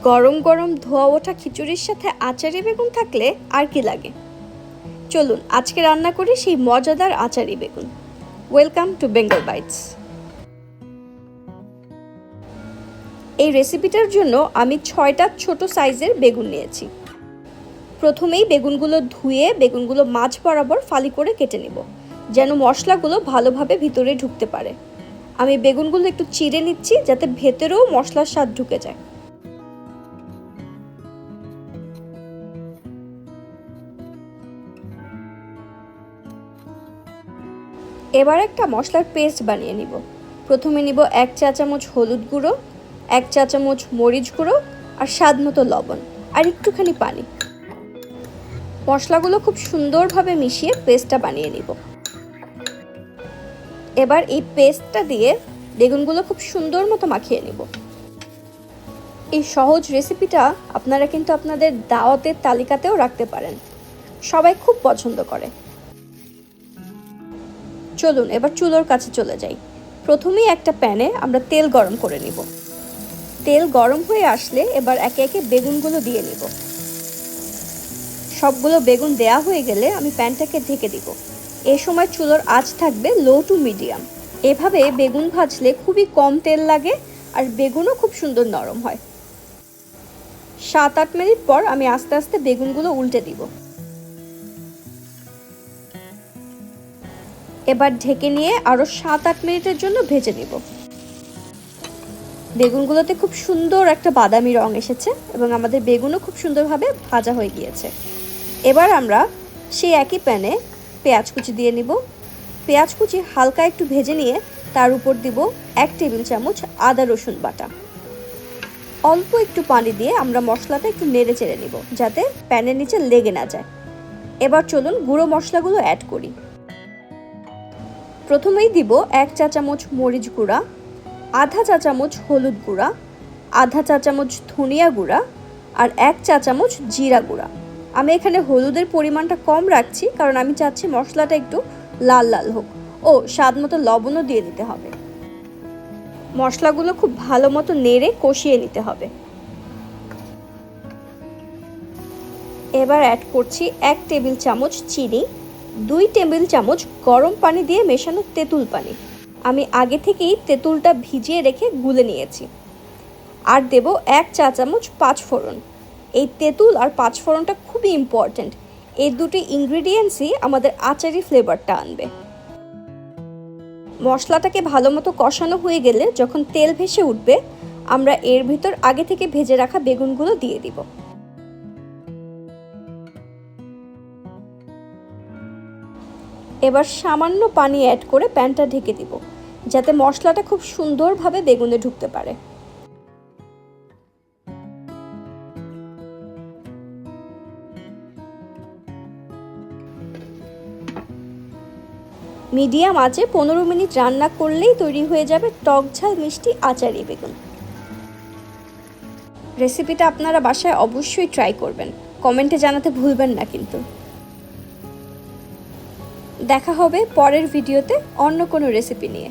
গরম গরম ধোয়া ওঠা খিচুড়ির সাথে আচারি বেগুন থাকলে আর কি লাগে? চলুন, আজকে রান্না করি সেই মজাদার আচারি বেগুন। ওয়েলকাম টু বেঙ্গল বাইটস এই রেসিপিটার জন্য আমি ছয়টা ছোট সাইজের বেগুন নিয়েছি। প্রথমেই বেগুনগুলো ধুয়ে বেগুনগুলো মাছ বরাবর ফালি করে কেটে নেব, যেন মশলাগুলো ভালোভাবে ভিতরে ঢুকতে পারে। আমি বেগুনগুলো একটু চিড়ে নিচ্ছি, যাতে ভেতরেও মশলার স্বাদ ঢুকে যায়। এবার একটা মশলার পেস্ট বানিয়ে নিব। প্রথমে নিব এক চা চামচ হলুদ গুঁড়ো, এক চা চামচ মরিচ গুঁড়ো আর স্বাদ মতো লবণ আর একটুখানি পানি। মশলাগুলো খুব সুন্দরভাবে মিশিয়ে পেস্টটা বানিয়ে নিব। এবার এই পেস্টটা দিয়ে বেগুনগুলো খুব সুন্দর মতো মাখিয়ে নিব। এই সহজ রেসিপিটা আপনারা কিন্তু আপনাদের দাওয়াতের তালিকাতেও রাখতে পারেন। সবাই খুব পছন্দ করে। চলুন, এবার চুলোর কাছে চলে যাই। প্রথমেই একটা প্যানে আমরা তেল গরম করে নিব। তেল গরম হয়ে আসলে এবার একে একে বেগুনগুলো দিয়ে নিব। সবগুলো বেগুন দেয়া হয়ে গেলে আমি প্যানটাকে ঢেকে দিব। এ সময় চুলোর আঁচ থাকবে লো টু মিডিয়াম। এভাবে বেগুন ভাজলে খুবই কম তেল লাগে আর বেগুনও খুব সুন্দর নরম হয়। সাত আট মিনিট পর আমি আস্তে আস্তে বেগুনগুলো উল্টে দিব। এবার ঢেকে নিয়ে আরও সাত আট মিনিটের জন্য ভেজে নিব। বেগুনগুলোতে খুব সুন্দর একটা বাদামি রং এসেছে এবং আমাদের বেগুনও খুব সুন্দরভাবে ভাজা হয়ে গিয়েছে। এবার আমরা সেই একই প্যানে পেঁয়াজ কুচি দিয়ে নিব। পেঁয়াজ কুচি হালকা একটু ভেজে নিয়ে তার উপর দিব এক টেবিল চামচ আদা রসুন বাটা। অল্প একটু পানি দিয়ে আমরা মশলাটা একটু নেড়ে চেড়ে নিব যাতে প্যানের নিচে লেগে না যায়। এবার চলুন গুঁড়ো মশলাগুলো অ্যাড করি। প্রথমেই দিব এক চা চামচ মরিচ গুঁড়া, আধা চা চামচ হলুদ গুঁড়া, আধা চা চামচ ধনিয়া গুঁড়া আর এক চা চামচ জিরা গুঁড়া। আমি এখানে হলুদের পরিমাণটা কম রাখছি কারণ আমি চাচ্ছি মশলাটা একটু লাল লাল হোক। ও, স্বাদ মতো লবণও দিয়ে দিতে হবে। মশলাগুলো খুব ভালো মতো নেড়ে কষিয়ে নিতে হবে। এবার অ্যাড করছি এক টেবিল চামচ চিনি দুই টেবিল চামচ গরম পানি দিয়ে মেশানো তেঁতুল পানি। আমি আগে থেকেই তেঁতুলটা ভিজিয়ে রেখে গুলে নিয়েছি। আর দেব এক চা চামচ পাঁচ ফোড়ন এই তেঁতুল আর পাঁচ ফোড়নটা খুবই ইম্পর্ট্যান্ট এই দুটি ইনগ্রিডিয়েন্টসই আমাদের আচারি ফ্লেভারটা আনবে। মশলাটাকে ভালো মতো কষানো হয়ে গেলে যখন তেল ভেসে উঠবে, আমরা এর ভিতর আগে থেকে ভেজে রাখা বেগুনগুলো দিয়ে দিব। এবার সামান্য পানি অ্যাড করে প্যানটা ঢেকে দিব, যাতে মশলাটা খুব সুন্দরভাবে বেগুনে ঢুকতে পারে। মিডিয়াম আঁচে পনেরো মিনিট রান্না করলেই তৈরি হয়ে যাবে টক ঝাল মিষ্টি আচারি বেগুন। রেসিপিটা আপনারা বাসায় অবশ্যই ট্রাই করবেন। কমেন্টে জানাতে ভুলবেন না কিন্তু। দেখা হবে পরের ভিডিওতে অন্য কোনো রেসিপি নিয়ে।